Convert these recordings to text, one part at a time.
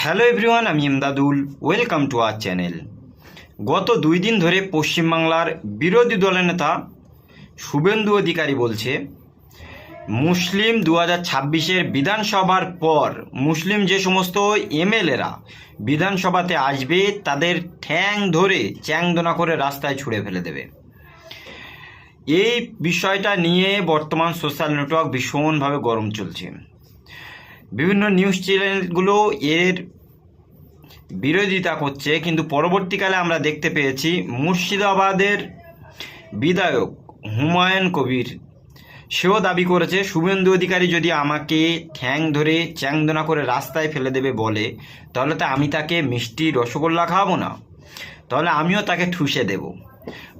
Hello everyone, আমি Imdadul. Welcome to our channel. গত দুই দিন ধরে পশ্চিমবাংলার বিরোধী দলের নেতা শুভেন্দু অধিকারী বলছে, মুসলিম দু হাজার ছাব্বিশের বিধানসভার পর মুসলিম যে সমস্ত এমএলএরা বিধানসভাতে আসবে, তাদের ঠ্যাং ধরে চ্যাংদোনা করে রাস্তায় ছুঁড়ে ফেলে দেবে। এই বিষয়টা নিয়ে বর্তমান সোশ্যাল নেটওয়ার্ক ভীষণভাবে গরম চলছে। বিভিন্ন নিউজ চ্যানেলগুলো এর বিরোধিতা করছে, কিন্তু পরবর্তীকালে আমরা দেখতে পেয়েছি মুর্শিদাবাদের বিধায়ক হুমায়ুন কবির। সেও দাবি করেছে, শুভেন্দু অধিকারী যদি আমাকে ঠ্যাং ধরে চ্যাংদোনা করে রাস্তায় ফেলে দেবে বলে, তাহলে তো আমি তাকে মিষ্টি রসগোল্লা খাওয়াবো না। তাহলে আমিও তাকে ঠুসে দেব।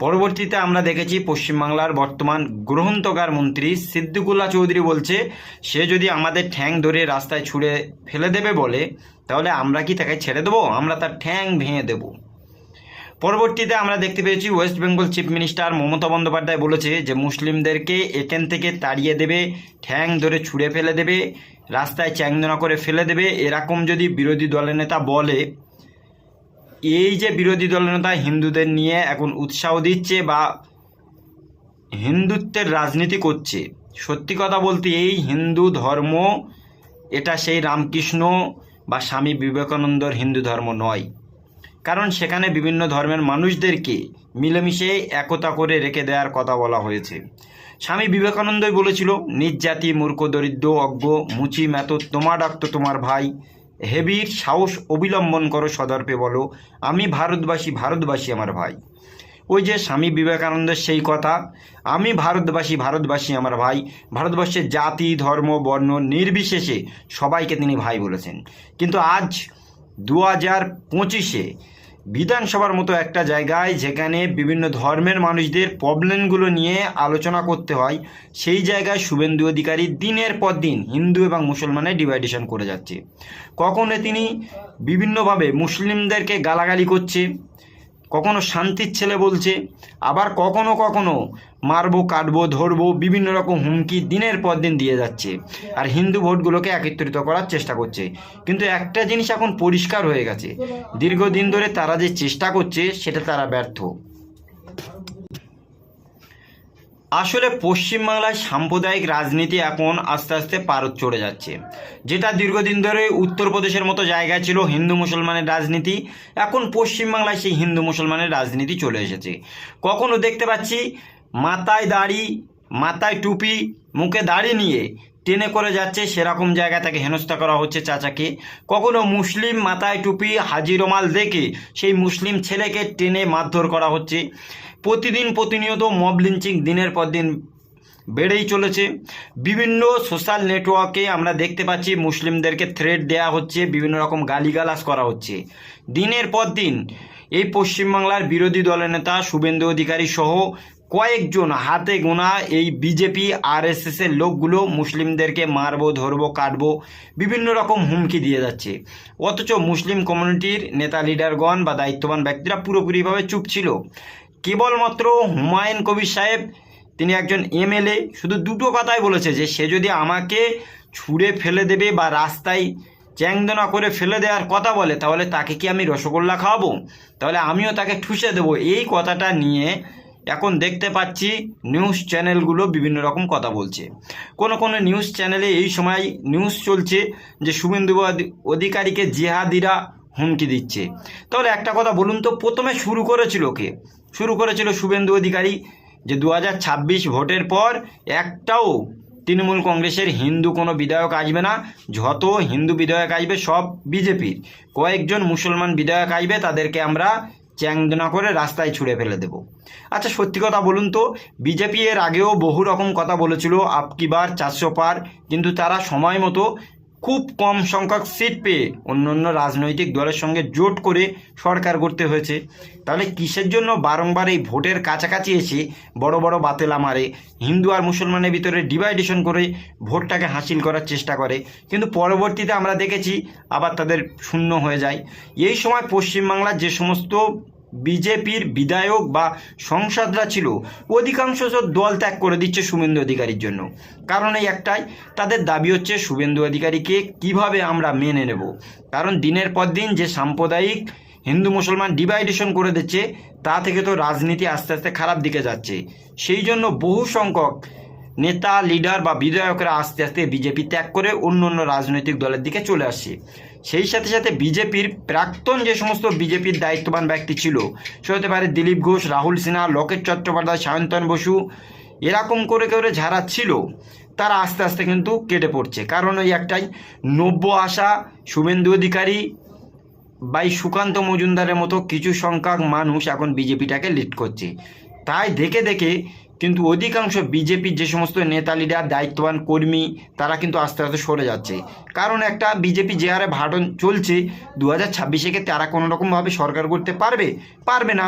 পরবর্তীতে আমরা দেখেছি পশ্চিমবাংলার বর্তমান গ্রহণতকার মন্ত্রী সিদ্দিকুল্লাহ চৌধুরী বলছে, সে যদি আমাদের ঠ্যাং ধরে রাস্তায় ছুঁড়ে ফেলে দেবে বলে, তাহলে আমরা কি তাকে ছেড়ে দেবো? আমরা তার ঠ্যাং ভেঙে দেবো। পরবর্তীতে আমরা দেখতে পেয়েছি, West Bengal chief minister Mamata Bandyopadhyay বলেছে যে, মুসলিমদেরকে এখান থেকে তাড়িয়ে দেবে, ঠ্যাং ধরে ছুঁড়ে ফেলে দেবে, রাস্তায় চ্যাংদনা করে ফেলে দেবে। এরকম যদি বিরোধী দলের নেতা বলে এই যে বিরোধী দলের নেতা হিন্দুদের নিয়ে এখন উৎসাহ দিচ্ছে বা হিন্দুত্বের রাজনীতি করছে, সত্যি কথা বলতে এই হিন্দু ধর্ম এটা সেই রামকৃষ্ণ বা স্বামী বিবেকানন্দর হিন্দু ধর্ম নয়। কারণ সেখানে বিভিন্ন ধর্মের মানুষদেরকে মিলেমিশে একতা করে রেখে দেওয়ার কথা বলা হয়েছে। স্বামী বিবেকানন্দই বলেছিল নিজ জাতি মূর্খ, দরিদ্র, অজ্ঞ, মুচি ম্যাত তোমার ডাক্ত, তোমার ভাই হেবির সাহস অবিলম্বন করো সদর্পে বলো, আমি ভারতবাসী ভারতবাসী আমার ভাই। ওই যে স্বামী বিবেকানন্দের সেই কথা, আমি ভারতবাসী ভারতবাসী আমার ভাই। ভারতবর্ষের জাতি, ধর্ম, বর্ণ নির্বিশেষে সবাইকে তিনি ভাই বলেছেন। কিন্তু আজ দু হাজার পঁচিশে বিধানসভার মতো একটা জায়গায় যেখানে বিভিন্ন ধর্মের মানুষদের প্রবলেমগুলো নিয়ে আলোচনা করতে হয়, সেই জায়গায় শুভেন্দু অধিকারী দিনের পর দিন হিন্দু এবং মুসলমানের ডিভাইডেশন করে যাচ্ছে। কখনো তিনি বিভিন্নভাবে মুসলিমদেরকে গালাগালি করছে কখনো শান্তির ছেলে বলছে, আবার কখনো কখনো মারবো, কাটবো, ধরবো, বিভিন্ন রকম হুমকি দিনের পর দিন দিয়ে যাচ্ছে। আর হিন্দু ভোটগুলোকে একত্রিত করার চেষ্টা করছে। কিন্তু একটা জিনিস এখন পরিষ্কার হয়ে গেছে। দীর্ঘদিন ধরে তারা যে চেষ্টা করছে, সেটা তারা ব্যর্থ। আসলে পশ্চিমবাংলায় সাম্প্রদায়িক রাজনীতি এখন আস্তে আস্তে পারত চড়ে যাচ্ছে। যেটা দীর্ঘদিন ধরে উত্তরপ্রদেশের মতো জায়গা ছিল হিন্দু মুসলমানের রাজনীতি, এখন পশ্চিমবাংলায় সেই হিন্দু মুসলমানের রাজনীতি চলে এসেছে। কখনো দেখতে পাচ্ছি মাথায় দাড়ি, মাথায় টুপি, মুখে দাড়ি নিয়ে টেনে করে যাচ্ছে সেরকম জায়গা তাকে হেনস্থা করা হচ্ছে চাচাকে। কখনো মুসলিম মাথায় টুপি হাজি রমাল দেখে সেই মুসলিম ছেলেকে টেনে মারধর করা হচ্ছে। প্রতিদিন প্রতিনিয়ত মব লিঞ্চিং দিনের পর দিন বেড়েই চলেছে। বিভিন্ন সোশ্যাল নেটওয়ার্কে আমরা দেখতে পাচ্ছি মুসলিমদেরকে থ্রেড দেয়া হচ্ছে, বিভিন্ন রকম গালিগালাস করা হচ্ছে। দিনের পর দিন এই পশ্চিমবাংলার বিরোধী দলের নেতা শুভেন্দু অধিকারী সহ কয়েকজন হাতে গোনা এই বিজেপি আরএসএস এর লোকগুলো মুসলিমদেরকে মারবো, ধরবো, কাটবো, বিভিন্ন রকম হুমকি দিয়ে যাচ্ছে। অথচ মুসলিম কমিউনিটির নেতা লিডারগণ বা দায়িত্ববান ব্যক্তিরা পুরোপুরিভাবে চুপ ছিল। কেবলমাত্র হুমায়ুন কবির সাহেব, তিনি একজন এমএলএ, শুধু দুটো কথাই বলেছে যে সে যদি আমাকে ছুঁড়ে ফেলে দেবে বা রাস্তায় চ্যাংদনা করে ফেলে দেওয়ার কথা বলে, তাহলে তাকে কি আমি রসগোল্লা খাওয়াবো? তাহলে আমিও তাকে ঠুসে দেবো। এই কথাটা নিয়ে এখন দেখতে পাচ্ছি নিউজ চ্যানেলগুলো বিভিন্ন রকম কথা বলছে। কোনো কোনো নিউজ চ্যানেলে এই সময় নিউজ চলছে যে শুভেন্দু অধিকারীকে জিহাদিরা হুমকি দিচ্ছে। তাহলে একটা কথা বলুন তো, প্রথমে শুরু করেছিল কে? শুরু করেছিল শুভেন্দু অধিকারী যে দু হাজার ছাব্বিশ ভোটের পর একটাও তৃণমূল কংগ্রেসের হিন্দু কোনো বিধায়ক আসবে না। যত হিন্দু বিধায়ক আসবে, সব বিজেপির। কয়েকজন মুসলমান বিধায়ক আসবে, তাদেরকে আমরা চ্যাংদনা করে রাস্তায় ছুঁড়ে ফেলে দেব। আচ্ছা সত্যি কথা বলুন তো, বিজেপি এর আগেও বহু রকম কথা বলেছিল, আপকি বার, চারশো পার, কিন্তু তারা সময় মতো খুব কম সংখ্যক সিট পেয়ে অন্য অন্য রাজনৈতিক দলের সঙ্গে জোট করে সরকার করতে হয়েছে। তাহলে কিসের জন্য বারংবার এই ভোটের কাছাকাছি এসে বড় বড় বাতেলা মারে? হিন্দু আর মুসলমানের ভিতরে ডিভাইডেশন করে ভোটটাকে হাসিল করার চেষ্টা করে। কিন্তু পরবর্তীতে আমরা দেখেছি আবার তাদের শূন্য হয়ে যায়। এই সময় পশ্চিমবাংলার যে সমস্ত বিজেপির বিধায়ক বা সংসদরা ছিল, অধিকাংশ দল ত্যাগ করে দিচ্ছে শুভেন্দু অধিকারীর জন্য। কারণ এই একটাই, তাদের দাবি হচ্ছে শুভেন্দু অধিকারীকে কীভাবে আমরা মেনে নেব। কারণ দিনের পর দিন যে সাম্প্রদায়িক হিন্দু মুসলমান ডিভাইডেশন করে দিচ্ছে, তা থেকে তো রাজনীতি আস্তে আস্তে খারাপ দিকে যাচ্ছে। সেই জন্য বহু সংখ্যক নেতা লিডার বা বিধায়করা আস্তে আস্তে বিজেপি ত্যাগ করে অন্য অন্য রাজনৈতিক দলের দিকে চলে আসছে। সেই সাথে সাথে বিজেপির প্রাক্তন যে সমস্ত বিজেপির দায়িত্ববান ব্যক্তি ছিল, সে হতে পারে দিলীপ ঘোষ, রাহুল সিনহা লোকেশ চট্টোপাধ্যায়, সায়ন্তন বসু, এরকম করে করে যারা ছিল, তারা আস্তে আস্তে কিন্তু কেটে পড়ছে। কারণ ওই একটাই নব্য আশা, শুভেন্দু অধিকারী বাই সুকান্ত মজুমদারের মতো কিছু সংখ্যক মানুষ এখন বিজেপিটাকে লিড করছে। তাই দেখে দেখে কিন্তু অধিকাংশ বিজেপি যে সমস্ত নেতালিরা, দায়িত্ববান কর্মী, তারা কিন্তু আস্তে আস্তে সরে যাচ্ছে। কারণ একটা বিজেপি যে হারে ভাটন চলছে দু হাজার ছাব্বিশে তারা কোনো রকমভাবে সরকার করতে পারবে? পারবে না।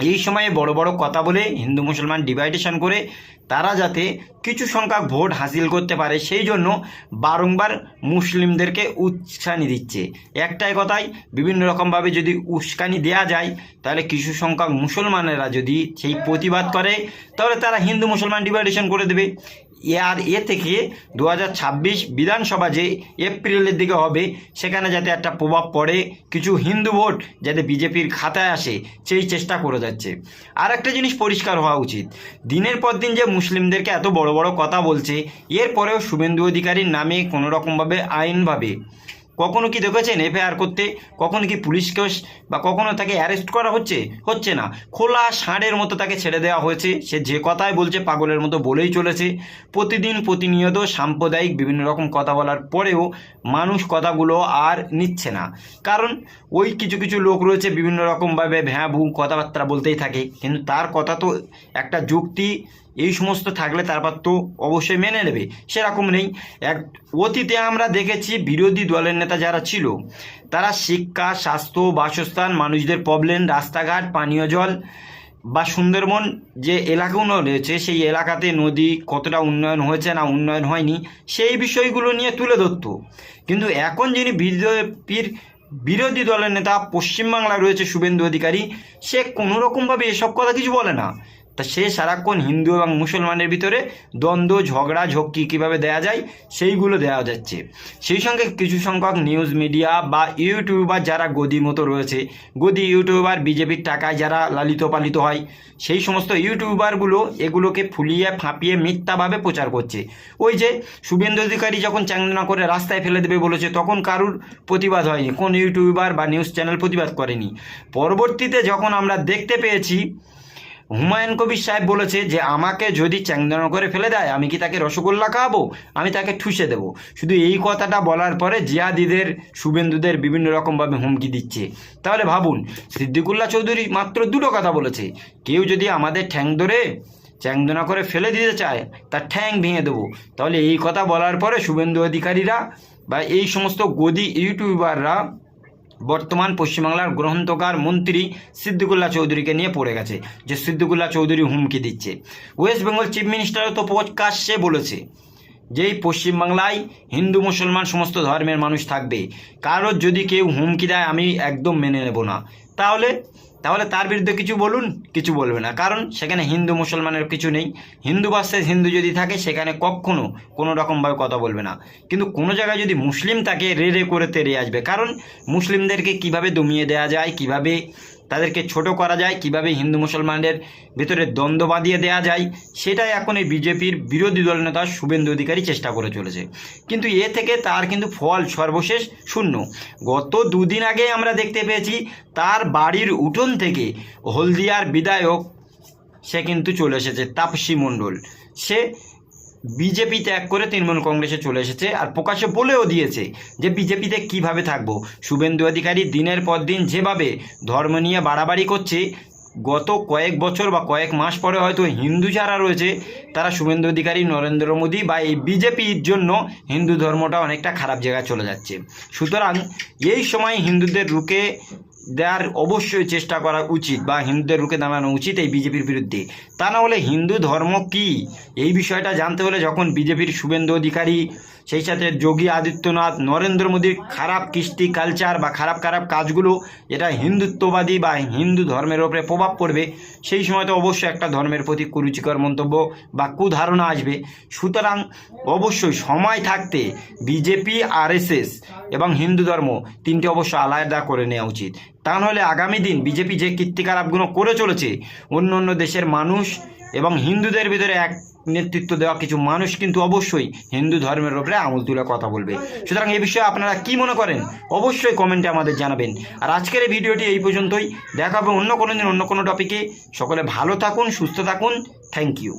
এই সময়ে বড় বড় কথা বলে হিন্দু মুসলমান ডিভাইডেশন করে তারা যাতে কিছু সংখ্যক ভোট হাসিল করতে পারে, সেই জন্য বারংবার মুসলিমদেরকে উস্কানি দিচ্ছে। একটাই কথাই, বিভিন্ন রকমভাবে যদি উস্কানি দেয়া যায়, তাহলে কিছু সংখ্যক মুসলমানেরা যদি সেই প্রতিবাদ করে, তাহলে তারা হিন্দু মুসলমান ডিভাইডেশন করে দেবে। আর এ থেকে দু হাজার ছাব্বিশ বিধানসভা যে এপ্রিলের দিকে হবে, সেখানে যাতে একটা প্রভাব পড়ে, কিছু হিন্দু ভোট যাতে বিজেপির খাতায় আসে, সেই চেষ্টা করে যাচ্ছে। আর একটা জিনিস পরিষ্কার হওয়া উচিত। দিনের পর দিন যে মুসলিমদেরকে এত বড় বড় কথা বলছে, এরপরেও শুভেন্দু অধিকারীর নামে কোনোরকমভাবে আইনভাবে কখনো কি দেখেছেন এফআইআর করতে? কখনো কি পুলিশকে বা কখনো তাকে অ্যারেস্ট করা হচ্ছে? হচ্ছে না। খোলা ষাঁড়ের মতো তাকে ছেড়ে দেওয়া হয়েছে। সে যে কথাই বলছে পাগলের মতো বলেই চলেছে। প্রতিদিন প্রতিনিয়ত সাম্প্রদায়িক বিভিন্ন রকম কথা বলার পরেও মানুষ কথাগুলো আর নিচ্ছে না। কারণ ওই কিছু কিছু লোক রয়েছে বিভিন্ন রকমভাবে ভ্যাঁ ভু কথাবার্তা বলতেই থাকে। কিন্তু তার কথা তো একটা যুক্তি এই সমস্ত থাকলে তারপর তো অবশ্যই মেনে নেবে। সেরকম নেই। এক অতীতে আমরা দেখেছি বিরোধী দলের নেতা যারা ছিল, তারা শিক্ষা, স্বাস্থ্য, বাসস্থান, মানুষদের প্রবলেম রাস্তাঘাট, পানীয় জল বা সুন্দরবন যে এলাকাগুলো রয়েছে, সেই এলাকাতে নদী কতটা উন্নয়ন হয়েছে না উন্নয়ন হয়নি, সেই বিষয়গুলো নিয়ে তুলে ধরত। কিন্তু এখন যিনি বিজেপির বিরোধী দলের নেতা, পশ্চিমবাংলায় রয়েছে শুভেন্দু অধিকারী, সে কোনো রকমভাবে এসব কথা কিছু বলে না। তা সে সারাক্ষণ হিন্দু এবং মুসলমানের ভিতরে দ্বন্দ্ব, ঝগড়া, ঝক্কি কীভাবে দেওয়া যায়, সেইগুলো দেওয়া যাচ্ছে। সেই সঙ্গে কিছু সংখ্যক নিউজ মিডিয়া বা ইউটিউবার যারা গদি মতো রয়েছে, গদি ইউটিউবার বিজেপির টাকায় যারা লালিত পালিত হয়, সেই সমস্ত ইউটিউবারগুলো এগুলোকে ফুলিয়ে, ফাঁপিয়ে, মিথ্যাভাবে প্রচার করছে। ওই যে শুভেন্দু অধিকারী যখন চ্যাংনা করে রাস্তায় ফেলে দেবে বলেছে, তখন কারুর প্রতিবাদ হয়নি, কোন ইউটিউবার বা নিউজ চ্যানেল প্রতিবাদ করেনি। পরবর্তীতে যখন আমরা দেখতে পেয়েছি হুমায়ুন কবির সাহেব বলেছে যে, আমাকে যদি চ্যাংদানো করে ফেলে দেয়, আমি কি তাকে রসগোল্লা খাওয়াবো? আমি তাকে ঠুসে দেবো। শুধু এই কথাটা বলার পরে জিয়াদিদের, শুভেন্দুদের বিভিন্ন রকমভাবে হুমকি দিচ্ছে। তাহলে ভাবুন, সিদ্দিকুল্লাহ চৌধুরী মাত্র দুটো কথা বলেছে। কেউ যদি আমাদের ঠ্যাং ধরে চ্যাংদোনা করে ফেলে দিতে চায়, তার ঠ্যাং ভেঙে দেবো। তাহলে এই কথা বলার পরে শুভেন্দু অধিকারীরা বা এই সমস্ত গদি ইউটিউবাররা বর্তমান পশ্চিমবাংলার গ্রন্থকার মন্ত্রী সিদ্দিকুল্লাহ চৌধুরীকে নিয়ে পড়ে গেছে, যে সিদ্দিকুল্লাহ চৌধুরী হুমকি দিচ্ছে। ওয়েস্ট বেঙ্গল চিফ মিনিস্টারও তো প্রকাশ্যে বলেছে যেই পশ্চিমবাংলায় হিন্দু, মুসলমান, সমস্ত ধর্মের মানুষ থাকবে। কারোর যদি কেউ হুমকি দেয়, আমি একদম মেনে নেব না। তাহলে তাহলে তার বিরুদ্ধে কিছু বলুন, কিছু বলবে না। কারণ সেখানে হিন্দু মুসলমানের কিছু নেই। হিন্দু বাসে হিন্দু যদি থাকে, সেখানে কখনো কোনো রকমভাবে কথা বলবে না। কিন্তু কোনো জায়গায় যদি মুসলিম তাকে রে রে করে তেরে আসবে, কারণ মুসলিমদেরকে কীভাবে দমিয়ে দেওয়া যায়, কীভাবে তাদেরকে ছোট করা যায়, কীভাবে হিন্দু মুসলমানদের ভেতরে দ্বন্দ্ব বাঁধিয়ে দেওয়া যায়, সেটাই এখন এই বিজেপির বিরোধী দল নেতা শুভেন্দু অধিকারী চেষ্টা করে চলেছে। কিন্তু এ থেকে তার কিন্তু ফল সর্বশেষ শূন্য। গত দুদিন আগে আমরা দেখতে পেয়েছি, তার বাড়ির উঠোন থেকে হলদিয়ার বিধায়ক সে কিন্তু চলে এসেছে, তাপসী মণ্ডল। সে বিজেপি ত্যাগ করে তৃণমূল কংগ্রেসে চলে এসেছে আর প্রকাশ্যে বলেও দিয়েছে যে বিজেপিতে কীভাবে থাকব। শুভেন্দু অধিকারী দিনের পর দিন যেভাবে ধর্ম নিয়ে বাড়াবাড়ি করছে, গত কয়েক বছর বা কয়েক মাস পরে হয়তো হিন্দু যারা রয়েছে, তারা শুভেন্দু অধিকারী নরেন্দ্র মোদী বা এই বিজেপির জন্য হিন্দু ধর্মটা অনেকটা খারাপ জায়গায় চলে যাচ্ছে। সুতরাং এই সময় হিন্দুদের রুখে দেওয়ার অবশ্যই চেষ্টা করা উচিত বা হিন্দুদের রুখে দাঁড়ানো উচিত এই বিজেপির বিরুদ্ধে। তা না হলে হিন্দু ধর্ম কি? এই বিষয়টা জানতে হলে যখন বিজেপির শুভেন্দু অধিকারী সেই সাথে যোগী আদিত্যনাথ, নরেন্দ্র মোদীর খারাপ কৃষ্টি কালচার বা খারাপ খারাপ কাজগুলো, যেটা হিন্দুত্ববাদী বা হিন্দু ধর্মের ওপরে প্রভাব পড়বে, সেই সময় তো অবশ্যই একটা ধর্মের প্রতি কুরুচিকর মন্তব্য বা কুধারণা আসবে। সুতরাং অবশ্যই সময় থাকতে বিজেপি, আরএসএস এবং হিন্দু ধর্ম তিনটি অবশ্য আলাদা করে নেওয়া উচিত। তা নাহলে আগামী দিন বিজেপি যে কীর্তিকারাপগুলো করে চলেছে অন্য অন্য দেশের মানুষ এবং হিন্দুদের ভিতরে এক নেতৃত্ব দেওয়া কিছু মানুষ কিন্তু অবশ্যই হিন্দু ধর্মের ওপরে আমল তুলে কথা বলবে। সুতরাং এই বিষয়ে আপনারা কি মনে করেন? অবশ্যই কমেন্টে আমাদের জানাবেন। আর আজকের এই ভিডিওটি এই পর্যন্তই। দেখা হবে অন্য কোনো দিন অন্য কোনো টপিকে সকলে ভালো থাকুন, সুস্থ থাকুন। Thank you